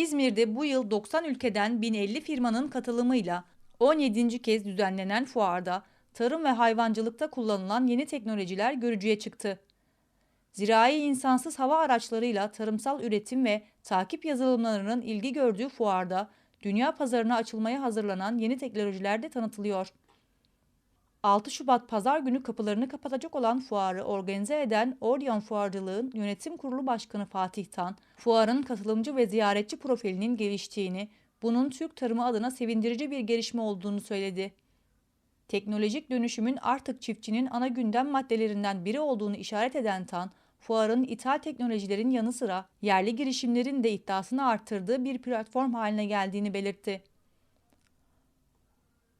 İzmir'de bu yıl 90 ülkeden 1050 firmanın katılımıyla 17. kez düzenlenen fuarda tarım ve hayvancılıkta kullanılan yeni teknolojiler görücüye çıktı. Zirai insansız hava araçlarıyla tarımsal üretim ve takip yazılımlarının ilgi gördüğü fuarda dünya pazarına açılmaya hazırlanan yeni teknolojiler de tanıtılıyor. 6 Şubat Pazar günü kapılarını kapatacak olan fuarı organize eden Orion Fuarcılığın Yönetim Kurulu Başkanı Fatih Tan, fuarın katılımcı ve ziyaretçi profilinin geliştiğini, bunun Türk tarımı adına sevindirici bir gelişme olduğunu söyledi. Teknolojik dönüşümün artık çiftçinin ana gündem maddelerinden biri olduğunu işaret eden Tan, fuarın ithal teknolojilerin yanı sıra yerli girişimlerin de iddiasını arttırdığı bir platform haline geldiğini belirtti.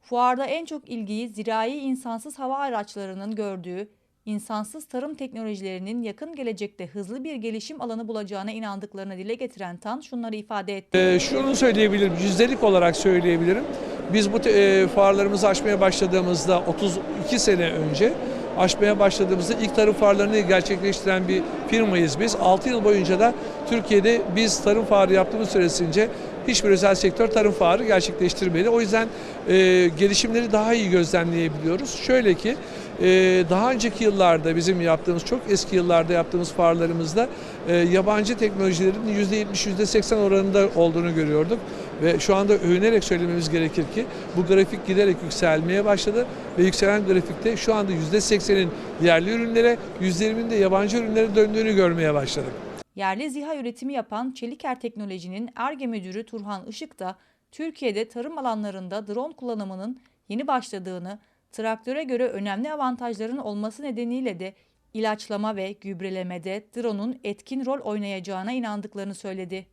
Fuarda en çok ilgiyi zirai insansız hava araçlarının gördüğü, insansız tarım teknolojilerinin yakın gelecekte hızlı bir gelişim alanı bulacağına inandıklarını dile getiren Tan şunları ifade etti. Ee, şunu söyleyebilirim, yüzdelik olarak söyleyebilirim. Biz bu e, fuarlarımızı açmaya başladığımızda 32 sene önce açmaya başladığımızda ilk tarım fuarlarını gerçekleştiren bir firmayız biz. 6 yıl boyunca da Türkiye'de biz tarım fuarı yaptığımız süresince hiçbir özel sektör tarım fuarı gerçekleştirmedi. O yüzden e, gelişimleri daha iyi gözlemleyebiliyoruz. Şöyle ki e, daha önceki yıllarda bizim yaptığımız çok eski yıllarda yaptığımız fuarlarımızda e, yabancı teknolojilerin %70 %80 oranında olduğunu görüyorduk ve şu anda övünerek söylememiz gerekir ki bu grafik giderek yükselmeye başladı ve yükselen grafikte şu anda %80'in yerli ürünlere %20'nin de yabancı ürünlere döndüğünü görmeye başladık. Yerli ziha üretimi yapan Çeliker Teknoloji'nin ARGE müdürü Turhan Işık da Türkiye'de tarım alanlarında drone kullanımının yeni başladığını, traktöre göre önemli avantajların olması nedeniyle de ilaçlama ve gübrelemede drone'un etkin rol oynayacağına inandıklarını söyledi.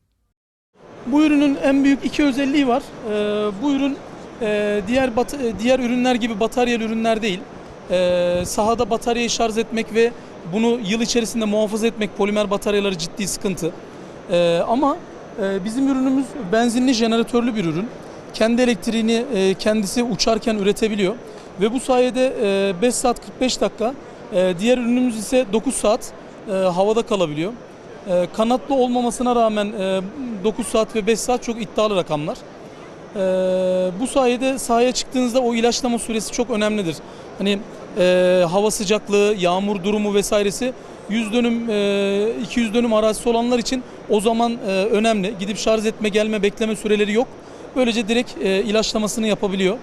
Bu ürünün en büyük iki özelliği var. Ee, bu ürün e, diğer bat- e, diğer ürünler gibi bataryalı ürünler değil. Ee, sahada bataryayı şarj etmek ve bunu yıl içerisinde muhafaza etmek polimer bataryaları ciddi sıkıntı. Ee, ama e, bizim ürünümüz benzinli jeneratörlü bir ürün. Kendi elektriğini e, kendisi uçarken üretebiliyor ve bu sayede e, 5 saat 45 dakika, e, diğer ürünümüz ise 9 saat e, havada kalabiliyor. E, kanatlı olmamasına rağmen e, 9 saat ve 5 saat çok iddialı rakamlar. E, bu sayede sahaya çıktığınızda o ilaçlama süresi çok önemlidir. Hani e, hava sıcaklığı, yağmur durumu vesairesi 100 dönüm, e, 200 dönüm arazisi olanlar için o zaman e, önemli. Gidip şarj etme, gelme, bekleme süreleri yok. Böylece direkt e, ilaçlamasını yapabiliyor.